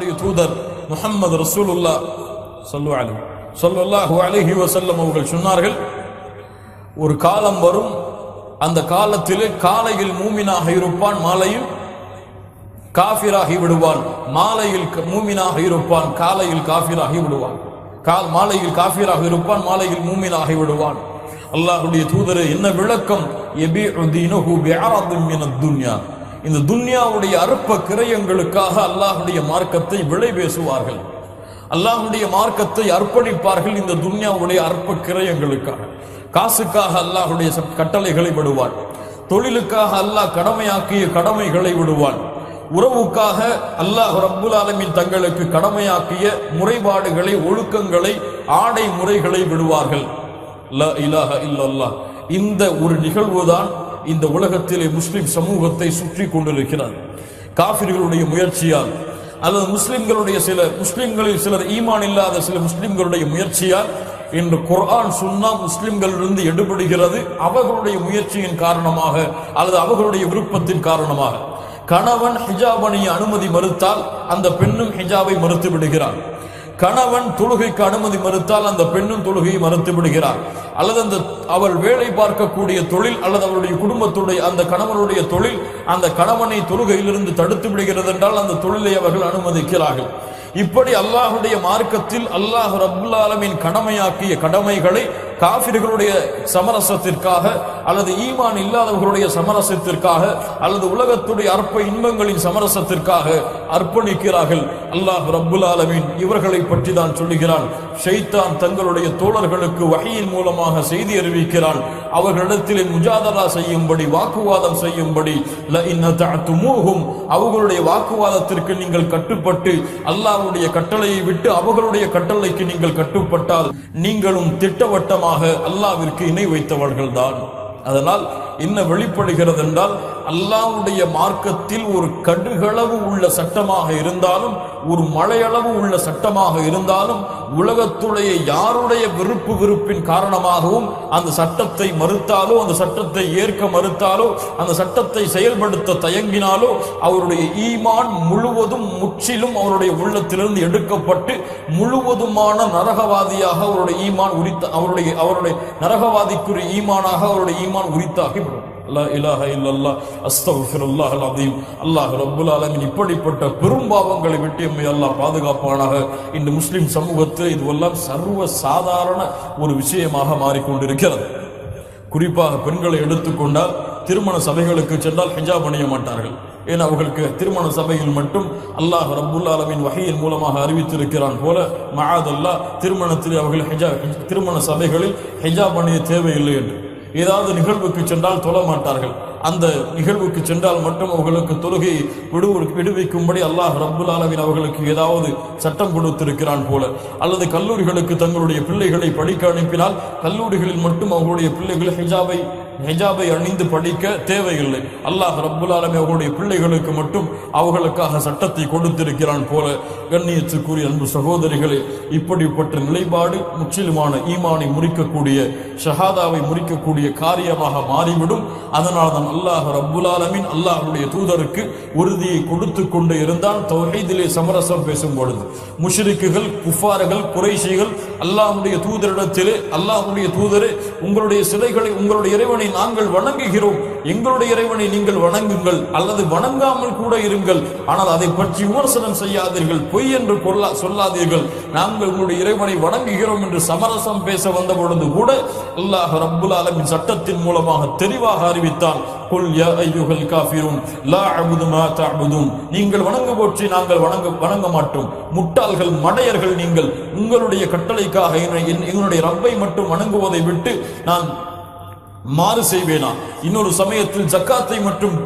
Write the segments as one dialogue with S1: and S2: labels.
S1: தூதர் முஹம்மது ரசூலுல்லா சொல்லு அலி சொல்லல்லாஹு அலைஹி வஸல்லம் அவர்கள் சொன்னார்கள் ஒரு காலம் வரும் அந்த காலத்திலே காலையில் மூமினாக இருப்பான் மாலையில் காஃபிராகி விடுவான் மாலையில் மூமினாக இருப்பான் காலையில் காஃபிராகி விடுவான் கால் மாலையில் காஃபிராக இருப்பான் மாலையில் மூமினாகி விடுவான். அல்லாஹுடைய தூதரே என்ன விளக்கம்? யபீஉ தீனஹு பிஅரதின் மினத் துன்யா. இந்த துன்யாவுடைய அற்ப கிரயங்களுக்காக அல்லாஹ்வுடைய மார்க்கத்தை விலை பேசுவார்கள். அல்லாஹுடைய மார்க்கத்தை அர்ப்பணிப்பார்கள் இந்த துன்யாவுடைய அற்ப கிரயங்களுக்காக. காசுக்காக அல்லாஹ்வுடைய கட்டளைகளை விடுவான். தொழிலுக்காக அல்லாஹ் கடமையாக்கிய கடமைகளை விடுவான். உறவுக்காக அல்லாஹ் ரப்புல் ஆலமின் தங்களுக்கு கடமையாக்கிய முறைபாடுகளை ஒழுக்கங்களை ஆடை முறைகளை விடுவார்கள். லா இலாஹ இல்லல்லாஹ். இந்த ஒரு நிகழ்வுதான் இந்த உலகத்திலே முஸ்லிம் சமூகத்தை சுற்றி கொண்டிருக்கிறார் காபிர்களுடைய முயற்சியால் அல்லது முஸ்லிம்களுடைய சில முஸ்லிம்களில் சிலர் ஈமான் இல்லாத சில முஸ்லிம்களுடைய முயற்சியால் இன்று குர்ஆன் சுன்னா முஸ்லிம்களிலிருந்து எடுபடுகிறது அவர்களுடைய முயற்சியின் காரணமாக அல்லது அவர்களுடைய விருப்பத்தின் காரணமாக. கணவன் ஹிஜாப் அணிய அனுமதி மறுத்தால் அந்த பெண்ணும் ஹிஜாபை மறுத்து விடுகிறார் கணவன் தொழுகைக்கு அனுமதி மறுத்தால் அந்த பெண்ணும் தொழுகையை மறுத்து விடுகிறார். அல்லது அந்த அவள் வேலை பார்க்கக்கூடிய தொழில் அல்லது அவருடைய குடும்பத்துடைய அந்த கணவனுடைய தொழில் அந்த கணவனை தொழுகையிலிருந்து தடுத்து விடுகிறது என்றால் அந்த தொழிலை அவர்கள் அனுமதிக்கிறார்கள். இப்படி அல்லாஹுடைய மார்க்கத்தில் அல்லாஹ் ரபுல்லாலமின் கடமையாக்கிய கடமைகளை காபிர்களுடைய சமரசத்திற்காக அல்லது ஈமான் இல்லாதவர்களுடைய சமரசத்திற்காக அல்லது உலகத்துடைய அற்ப இன்பங்களின் சமரசத்திற்காக அர்ப்பணிக்கிறார்கள். அல்லாஹ் ரப்புல் ஆலமின் இவர்களை பற்றி தான் சொல்லுகிறான். ஷைத்தான் தங்களுடைய தோழர்களுக்கு வகையின் மூலமாக செய்தி அறிவிக்கிறான். அவர்களிடத்திலே முஜாதரா செய்யும்படி வாக்குவாதம் செய்யும்படி அவர்களுடைய வாக்குவாதத்திற்கு நீங்கள் கட்டுப்பட்டு அல்லாஹ்வுடைய கட்டளையை விட்டு அவர்களுடைய கட்டளைக்கு நீங்கள் கட்டுப்பட்டால் நீங்களும் திட்டவட்டமாக அல்லாஹ்விற்கு இணை வைத்தவர்கள் தான் அதனால் என்ன வெளிப்படுகிறது என்றால் அல்லாவுடைய மார்க்கத்தில் ஒரு கடுகளவு உள்ள சட்டமாக இருந்தாலும் ஒரு மழையளவு உள்ள சட்டமாக இருந்தாலும் உலகத்துடைய யாருடைய விருப்பு விருப்பின் காரணமாகவும் அந்த சட்டத்தை மறுத்தாலோ அந்த சட்டத்தை ஏற்க மறுத்தாலோ அந்த சட்டத்தை செயல்படுத்த தயங்கினாலோ அவருடைய ஈமான் முழுவதும் முற்றிலும் அவருடைய உள்ளத்திலிருந்து எடுக்கப்பட்டு முழுவதுமான நரகவாதியாக அவருடைய ஈமான் உரித்த அவருடைய அவருடைய நரகவாதிக்குரிய ஈமானாக அவருடைய ஈமான் உரித்தாகி லா இலாஹ இல்லல்லாஹ் அஸ்தக்ஃபிருல்லாஹ் அலீம் அல்லாஹ் ரப்புல் ஆலமீன் இப்படிப்பட்ட பெரும்பாவங்களை விட்டு எம்மை அல்லாஹ் பாதுகாப்பானாக. இந்த முஸ்லிம் சமூகத்தில் இதுவெல்லாம் சர்வ சாதாரண ஒரு விஷயமாக மாறிக்கொண்டிருக்கிறது. குறிப்பாக பெண்களை எடுத்துக்கொண்டால் திருமண சபைகளுக்கு சென்றால் ஹிஜாப் அணிய மாட்டார்கள். ஏன் அவர்களுக்கு திருமண சபையில் மட்டும் அல்லாஹ் ரப்புல் ஆலமின் வகையின் மூலமாக அறிவித்திருக்கிறான் போல மகாதல்லா திருமணத்தில் அவர்கள் ஹிஜா திருமண சபைகளில் ஹிஜாப் அணிய தேவையில்லை என்று. ஏதாவது நிகழ்வுக்கு சென்றால் தொழ மாட்டார்கள் அந்த நிகழ்வுக்கு சென்றால் மட்டும் அவர்களுக்கு தொழுகை விடு விடுவிக்கும்படி அல்லாஹ் ரப்புல் ஆலமின் அவர்களுக்கு ஏதாவது சட்டம் கொடுத்திருக்கிறான் போல. அல்லது கல்லூரிகளுக்கு தங்களுடைய பிள்ளைகளை படிக்க அனுப்பினால் கல்லூரிகளில் மட்டும் அவர்களுடைய பிள்ளைகள் ஹிஜாபை ஹிஜாபை அணிந்து படிக்க தேவையில்லை. அல்லாஹ் ரப்புல்லாலமே அவருடைய அவர்களுடைய பிள்ளைகளுக்கு மட்டும் அவர்களுக்காக சட்டத்தை கொடுத்திருக்கிறான் போல கண்ணியத்துக்குரிய அன்பு சகோதரிகளே இப்படிப்பட்ட நிலைப்பாடு முற்றிலுமான ஈமானை முறிக்கக்கூடிய ஷஹாதாவை முறிக்கக்கூடிய காரியமாக மாறிவிடும். அதனால் தான் அல்லாஹ் ரப்புல்லாலமின் ஆலமீன் தூதருக்கு உறுதியை கொடுத்து கொண்டு இருந்தால் தொகைதிலே சமரசம் பேசும் பொழுது முஷ்ரிக்குகள் குஃபார்கள் குறைஷிகள் அல்லாஹுடைய தூதரிடத்திலே அல்லாஹுடைய தூதரே உங்களுடைய சிலைகளை உங்களுடைய இறைவனை நாங்கள் வணங்குகிறோம். எங்களுடைய இறைவனை நீங்கள் வணங்குங்கள். அல்லது வணங்காமல் கூட இருங்கள். ஆனால் அதை பற்றி விமர்சனம் செய்யாதீர்கள். பொய் என்று கொள்ளா சொல்லாதீர்கள். நாங்கள் உங்களுடைய இறைவனை வணங்குகிறோம் என்று சமரசம் பேச வந்த பொழுது கூட அல்லாஹ் ரப்புல் ஆலமின் சட்டத்தின் மூலமாக தெளிவாக அறிவித்தான். குல் யா ஐயுகல் காஃபிரூன் லா அபுது மா தஅபுதுன். நீங்கள் வணங்க போற்றி நாங்கள் வணங்க வணங்க மாட்டோம். முட்டாள்கள் மடையர்கள் நீங்கள். உங்களுடைய கட்டளைக்காக என்னுடைய என்- ரப்பை மட்டும் வணங்குவதை விட்டு நான் மாறு செய்வேனா? இன்னொரு சமயத்தில் ஜக்காத்தை மட்டும்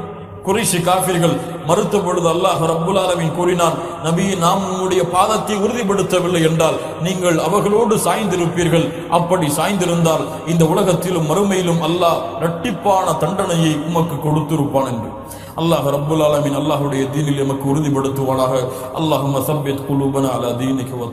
S1: குறைஷி காபிர்கள் மறுத்த பொழுது அல்லாஹ் ரப்புல் ஆலமின் கூறினார் நபி நாம் உன்னுடைய பாதத்தை உறுதிப்படுத்தவில்லை என்றால் நீங்கள் அவர்களோடு சாய்ந்திருப்பீர்கள். அப்படி சாய்ந்திருந்தால் இந்த உலகத்திலும் மறுமையிலும் அல்லாஹ் இரட்டிப்பான தண்டனையை உமக்கு கொடுத்திருப்பான் என்று. அல்லாஹ் ரப்புல் ஆலமின் அல்லாஹுடைய தீனில் எமக்கு உறுதிப்படுத்துவானாக. அல்லாஹ் சப்பித் குலூபனா அலா தீனிக வ